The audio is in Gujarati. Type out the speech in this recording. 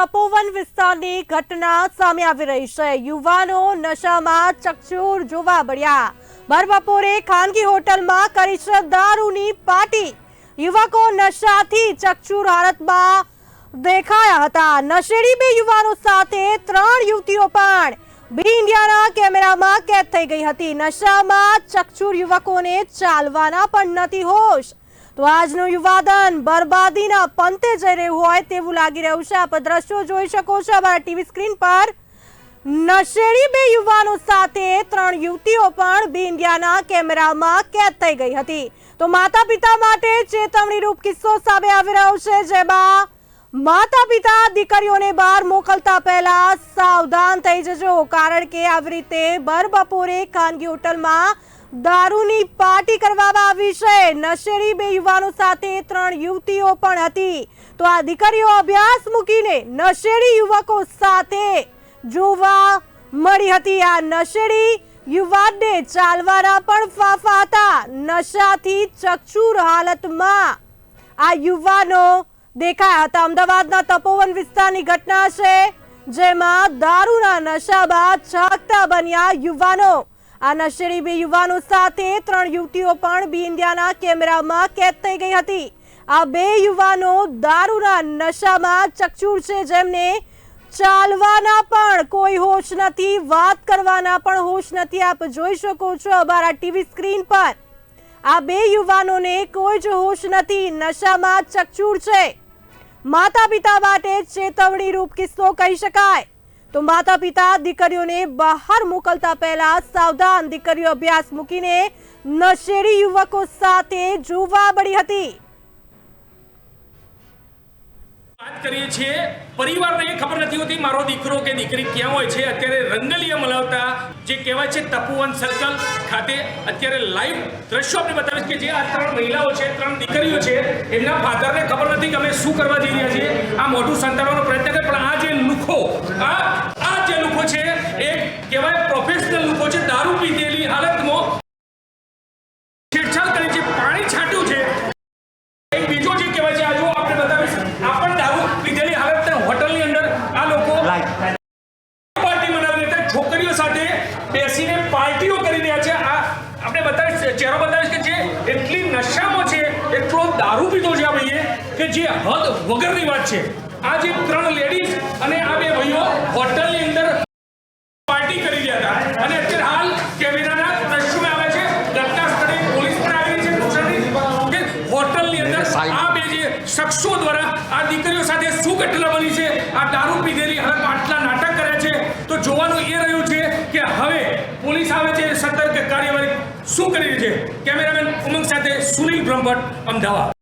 તપોવન વિસ્તારની ઘટના સામે આવી રહી છે. યુવાનો નશામાં ચકચૂર જોવા મળ્યા. ભરબપોરે ખાનગી હોટલમાં કરી છે દારૂની પાર્ટી. યુવકો નશાથી ચકચૂર હાલતમાં દેખાયા હતા. નશેડી બે યુવાનો સાથે ત્રણ યુવતીઓ પણ બી ઇન્ડિયાના કેમેરામાં કેદ થઈ ગઈ હતી. નશામાં ચકચુર યુવકોને ચાલવાના પણ નથી હોશ. તો આજનું યુવાદન બરબાદીના પંતે જઈ રહ્યું હોય તેવું લાગી રહ્યું છે. આપ દ્રશ્યો જોઈ શકો છો. અમારા ટીવી સ્ક્રીન પર નશેડી બે યુવાનો સાથે ત્રણ યુવતીઓ પણ બી ઇન્ડિયાના કેમેરામાં કેદ થઈ ગઈ હતી. તો માતા પિતા માટે ચેતવણી રૂપ કિસ્સો સામે આવી રહ્યો છે, જેમાં માતા પિતા દીકરીઓને બહાર મોકલતા પહેલા સાવધાન થઈ જજો, કારણ કે આવી રીતે બરબપોરે ખાનગી હોટલમાં દારૂની પાર્ટી કરવામાં આવી છે. નશેડી બે યુવાનો સાથે ત્રણ યુવતીઓ પણ હતી. તો આ દીકરીઓ અભ્યાસ મૂકીને નશેડી યુવકો સાથે જોવા મળી હતી. આ નશેડી યુવાનને ચાલવાના પણ ફાફા હતા. નશાથી ચકચૂર હાલતમાં આ યુવાનો દેખાયા હતા. અમદાવાદના તપોવન વિસ્તારની ઘટના છે, જેમાં દારૂના નશામાં છાકતા બન્યા યુવાનો. આ નશેડી બે યુવાનો સાથે ત્રણ યુવતીઓ પણ બી ઇન્ડિયાના કેમેરામાં કેદ થઈ ગઈ હતી. આ બે યુવાનો દારૂના નશામાં ચકચૂર છે જેમને ચાલવાના પણ કોઈ હોશ નથી, વાત કરવાના પણ હોશ નથી. આપ જોઈ શકો છો અમારા ટીવી સ્ક્રીન પર. આ બે યુવાનોને કોઈ જ હોશ નથી, નશામાં ચકચૂર છે. માતા પિતા માટે ચેતવણી રૂપ કિસ્સો કહી શકાય. તો માતા પિતા દીકરીઓને બહાર મોકલતા પહેલા સાવધાન દીકરીઓ અભ્યાસ મૂકીને નશેડી યુવકો સાથે જોવા મળી હતી. વાત કરીએ છીએ. પરિવારને ખબર નથી હોતી મારો દીકરો કે દીકરી ક્યાં હોય છે. અત્યારે રંગલિયા મલાવતા જે કહેવાય છે તપુવન સર્કલ ખાતે અત્યારે લાઈવ દ્રશ્યો આપણે બતાવીશ કે જે આ ત્રણ મહિલાઓ છે, ત્રણ દીકરીઓ છે, એમના ફાધરને ખબર નથી કે અમે શું કરવા જઈ રહ્યા છીએ. આ મોઢું સંતાડવાનો પ્રયત્ન કરે, પણ આ જે લુખો, આ આ જે લુખો છે, એ કહેવાય પ્રોફેશનલ લુખો છે. દારૂ પીધેલી હાલતમાં છેડછાડ કરી છે પાણી છાંટ્યું છે એક બીજો જે કહેવાય છે આ જો આપણે બતાવીશ આ પણ દારૂ પીધેલી હાલત હોટલની અંદર આ લોકો પાર્ટી મનાવી રહ્યા છે છોકરીઓ સાથે બેસીને પાર્ટીઓ કરી રહ્યા છે આ આપણે બતાવીશ ચહેરો બતાવીશ કે જે એટલી નશામાં છે એટલો દારૂ પીધો છે આ ભાઈએ કે જે હદ વગરની વાત છે. આ જે ત્રણ લેડીઝ અને આ બે ભાઈઓ હોટલની અંદર પાર્ટી કરી રહ્યા હતા. અને અત્યારે હાલ કેમેરાના દ્રશ્યમાં આવે છે. ઘટના સ્થળે પોલીસ પણ આવી છે કે હોટલની અંદર આ બે જે શખ્સો દ્વારા આ દીકરીઓ સાથે શું ઘટના બની છે આ દારૂ પીધેલી હવે આટલા નાટક કર્યા છે. તો જોવાનું એ રહ્યું છે કે હવે પોલીસ આવે છે સતર્ક કાર્યવાહી શું કરી રહી છે? કેમેરામેન ઉમંગ સાથે સુનિલ બ્રહ્મભટ્ટ અમદાવાદ.